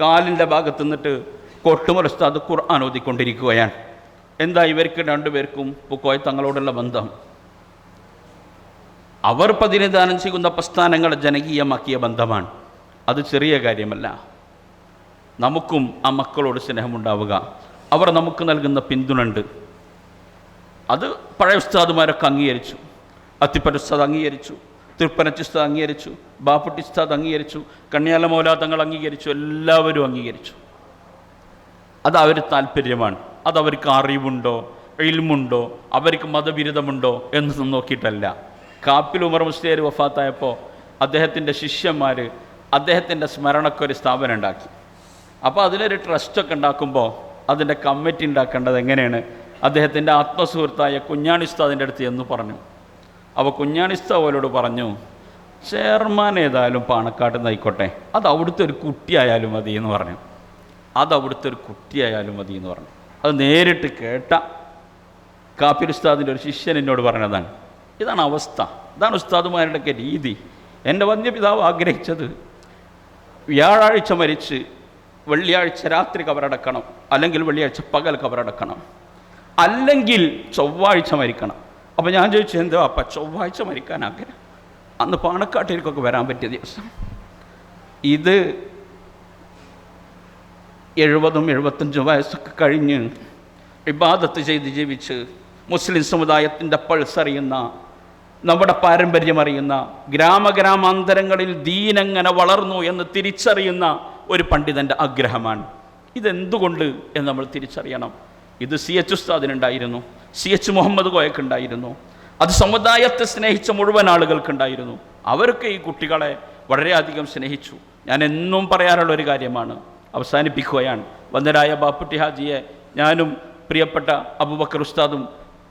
കാലിന്റെ ഭാഗത്ത് നിന്നിട്ട് കൊട്ടുമുറസ്താദ് ഖുർആൻ ഓതിക്കൊണ്ടിരിക്കുകയാണ്. എന്താ ഇവർക്ക് രണ്ടുപേർക്കും പൂക്കോയ തങ്ങളോടുള്ള ബന്ധം? അവർ പ്രതിനിധാനം ചെയ്യുന്ന പ്രസ്ഥാനങ്ങളെ ജനകീയമാക്കിയ ബന്ധമാണ്. അത് ചെറിയ കാര്യമല്ല. നമുക്കും ആ മക്കളോട് സ്നേഹമുണ്ടാവുക. അവർ നമുക്ക് നൽകുന്ന പിന്തുണണ്ട് അത് പഴയ ഉസ്താദുമാരൊക്കെ അംഗീകരിച്ചു. അത്തിപ്പറ്റ ഉസ്താദ് അംഗീകരിച്ചു. തൃപ്പനച്ച് ഉസ്താദ് അംഗീകരിച്ചു ബാപ്പുട്ടി ഉസ്താദ് അംഗീകരിച്ചു കണ്യാലമോല മൗലാതങ്ങൾ അംഗീകരിച്ചു എല്ലാവരും അംഗീകരിച്ചു. അത് അവർ താല്പര്യമാണ്. അതവർക്ക് അറിവുണ്ടോ ഇൽമുണ്ടോ അവർക്ക് മതവിരുദ്ധമുണ്ടോ എന്നൊന്നും നോക്കിയിട്ടല്ല. കാപ്പിൽ ഉമർ മുസ്ലിയാർ വഫാത്തായപ്പോൾ അദ്ദേഹത്തിന്റെ ശിഷ്യന്മാർ അദ്ദേഹത്തിന്റെ സ്മരണക്കൊരു സ്ഥാപനം ഉണ്ടാക്കി. അപ്പോൾ അതിലൊരു ട്രസ്റ്റൊക്കെ ഉണ്ടാക്കുമ്പോൾ അതിന്റെ കമ്മിറ്റി ഉണ്ടാക്കേണ്ടത് എങ്ങനെയാണ്? അദ്ദേഹത്തിന്റെ ആത്മസുഹൃത്തായ കുഞ്ഞാണിസ്താദിന്റെ അടുത്ത് എന്ന് പറഞ്ഞു. അപ്പോൾ കുഞ്ഞാണിസ്ത അവരോട് പറഞ്ഞു ചെയർമാൻ ഏതായാലും പാണക്കാട്ട് നയിക്കോട്ടെ അത് അവിടുത്തെ ഒരു കുട്ടിയായാലും മതി എന്ന് പറഞ്ഞു. അത് അവിടുത്തെ ഒരു കുട്ടിയായാലും മതി എന്ന് പറഞ്ഞു. അത് നേരിട്ട് കേട്ട കാപ്പിർ ഉസ്താദിന്റെ ഒരു ശിഷ്യൻ എന്നോട് പറഞ്ഞതാണ്. ഇതാണ് അവസ്ഥ. ഇതാണ് ഉസ്താദുമാരുടെയൊക്കെ രീതി. എന്റെ വന്യപിതാവ് ആഗ്രഹിച്ചത് വ്യാഴാഴ്ച മരിച്ച് വെള്ളിയാഴ്ച രാത്രി കബറടക്കണം. അല്ലെങ്കിൽ വെള്ളിയാഴ്ച പകൽ കബറടക്കണം. അല്ലെങ്കിൽ ചൊവ്വാഴ്ച മരിക്കണം. അപ്പോൾ ഞാൻ ചോദിച്ചു എന്തോ അപ്പം ചൊവ്വാഴ്ച മരിക്കാൻ ആഗ്രഹം. അന്ന് പാണക്കാട്ടിലേക്കൊക്കെ വരാൻ പറ്റിയ ദിവസം. ഇത് എഴുപതും എഴുപത്തഞ്ചും വയസ്സൊക്കെ കഴിഞ്ഞ് ഇബാദത്ത് ചെയ്ത് ജീവിച്ച് മുസ്ലിം സമുദായത്തിന്റെ പൾസ് അറിയുന്ന നമ്മുടെ പാരമ്പര്യം അറിയുന്ന ഗ്രാമഗ്രാമാന്തരങ്ങളിൽ ദീനെങ്ങനെ വളർന്നു എന്ന് തിരിച്ചറിയുന്ന ഒരു പണ്ഡിതന്റെ ആഗ്രഹമാണ്. ഇതെന്തുകൊണ്ട് എന്ന് നമ്മൾ തിരിച്ചറിയണം. ഇത് സി എച്ച് ഉസ്താദിനുണ്ടായിരുന്നു. സി എച്ച് മുഹമ്മദ് കോയക്കുണ്ടായിരുന്നു അത് സമുദായത്തെ സ്നേഹിച്ച മുഴുവൻ ആളുകൾക്കുണ്ടായിരുന്നു അവർക്ക് ഈ കുട്ടികളെ വളരെയധികം സ്നേഹിച്ചു. ഞാൻ എന്നും പറയാറുള്ള ഒരു കാര്യമാണ്. അവസാനിപ്പിക്കുകയാണ്. വന്ദരായ ബാപ്പുട്ടി ഹാജിയെ ഞാനും പ്രിയപ്പെട്ട അബുബക്കർ ഉസ്താദും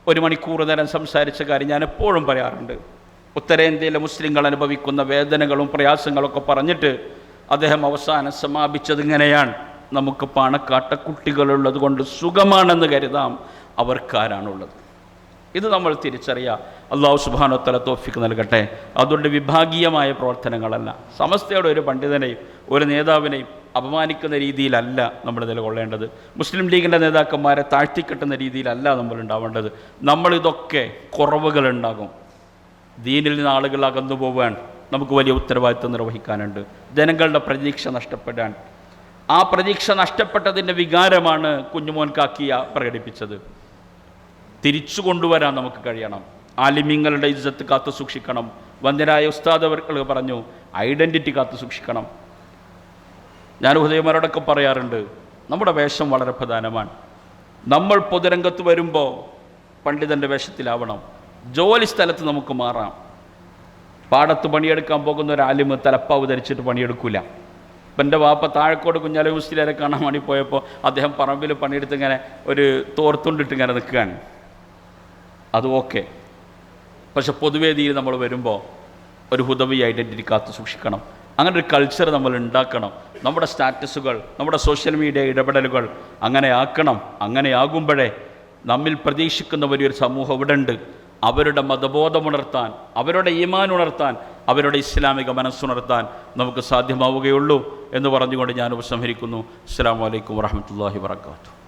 ഒരു മണിക്കൂർ നേരം സംസാരിച്ച കാര്യം ഞാൻ എപ്പോഴും പറയാറുണ്ട്. ഉത്തരേന്ത്യയിലെ മുസ്ലിങ്ങൾ അനുഭവിക്കുന്ന വേദനകളും പ്രയാസങ്ങളൊക്കെ പറഞ്ഞിട്ട് അദ്ദേഹം അവസാനം സമാപിച്ചത് ഇങ്ങനെയാണ്. നമുക്ക് പണക്കാട്ട കുട്ടികളുള്ളത് കൊണ്ട് സുഖമാണെന്ന് കരുതാം. അവർക്കാരാണുള്ളത്. ഇത് നമ്മൾ തിരിച്ചറിയുക അള്ളാഹു സുബാനോത്തല തോഫിക്ക് നൽകട്ടെ. അതുകൊണ്ട് വിഭാഗീയമായ പ്രവർത്തനങ്ങളല്ല. സമസ്തയുടെ ഒരു പണ്ഡിതനെയും ഒരു നേതാവിനെയും അപമാനിക്കുന്ന രീതിയിലല്ല നമ്മൾ നിലകൊള്ളേണ്ടത്. മുസ്ലിം ലീഗിന്റെ നേതാക്കന്മാരെ താഴ്ത്തിക്കെട്ടുന്ന രീതിയിലല്ല നമ്മൾ ഉണ്ടാവേണ്ടത്. നമ്മളിതൊക്കെ കുറവുകളുണ്ടാകും ദീനിൽ നിന്ന് ആളുകൾ അകന്നു പോവാൻ നമുക്ക് വലിയ ഉത്തരവാദിത്വം നിർവഹിക്കാനുണ്ട്. ജനങ്ങളുടെ പ്രതീക്ഷ നഷ്ടപ്പെടാൻ. ആ പ്രതീക്ഷ നഷ്ടപ്പെട്ടതിന്റെ വികാരമാണ് കുഞ്ഞുമോൻ കാക്കിയ പ്രകടിപ്പിച്ചത്. തിരിച്ചു കൊണ്ടുവരാൻ നമുക്ക് കഴിയണം. ആലിമ്യങ്ങളുടെ ഇജ്ജത്ത് കാത്തു സൂക്ഷിക്കണം. വന്ദനായ ഉസ്താദ് അവർ പറഞ്ഞു ഐഡന്റിറ്റി കാത്തു സൂക്ഷിക്കണം. ഞാൻ ഹൃദയമാരോടൊക്കെ പറയാറുണ്ട് നമ്മുടെ വേഷം വളരെ പ്രധാനമാണ്. നമ്മൾ പൊതുരംഗത്ത് വരുമ്പോൾ പണ്ഡിതന്റെ വേഷത്തിലാവണം. ജോലി സ്ഥലത്ത് നമുക്ക് മാറാം. പാടത്ത് പണിയെടുക്കാൻ പോകുന്ന ഒരു ആലിമ് തലപ്പാവ് ധരിച്ചിട്ട് പണിയെടുക്കില്ല ഇപ്പം എന്റെ വാപ്പ താഴക്കോട് കുഞ്ഞാലി മുസ്ലിയാരെ കാണാൻ വേണ്ടി പോയപ്പോൾ അദ്ദേഹം പറമ്പിൽ പണിയെടുത്ത് ഇങ്ങനെ ഒരു തോർത്തുണ്ടിട്ട് ഇങ്ങനെ നിൽക്കുകയാണ്. അത് ഓക്കെ പക്ഷെ പൊതുവേദിയിൽ നമ്മൾ വരുമ്പോൾ ഒരു ഹുദവി ഐഡന്റിറ്റി കാത്തു സൂക്ഷിക്കണം. അങ്ങനെ ഒരു കൾച്ചർ നമ്മൾ ഉണ്ടാക്കണം. നമ്മുടെ സ്റ്റാറ്റസുകൾ നമ്മുടെ സോഷ്യൽ മീഡിയ ഇടപെടലുകൾ അങ്ങനെ ആക്കണം. അങ്ങനെ ആകുമ്പോഴേ നമ്മിൽ പ്രതീക്ഷിക്കുന്ന വലിയൊരു സമൂഹം ഇവിടെ ഉണ്ട്. അവരുടെ മതബോധമുണർത്താൻ അവരുടെ ഈമാൻ ഉണർത്താൻ അവരുടെ ഇസ്ലാമിക മനസ്സുണർത്താൻ നമുക്ക് സാധ്യമാവുകയുള്ളൂ എന്ന് പറഞ്ഞുകൊണ്ട് ഞാൻ ഉപസംഹരിക്കുന്നു. അസ്സാം വലൈക്കും വാഹമത്തല്ലാഹി വാത്തു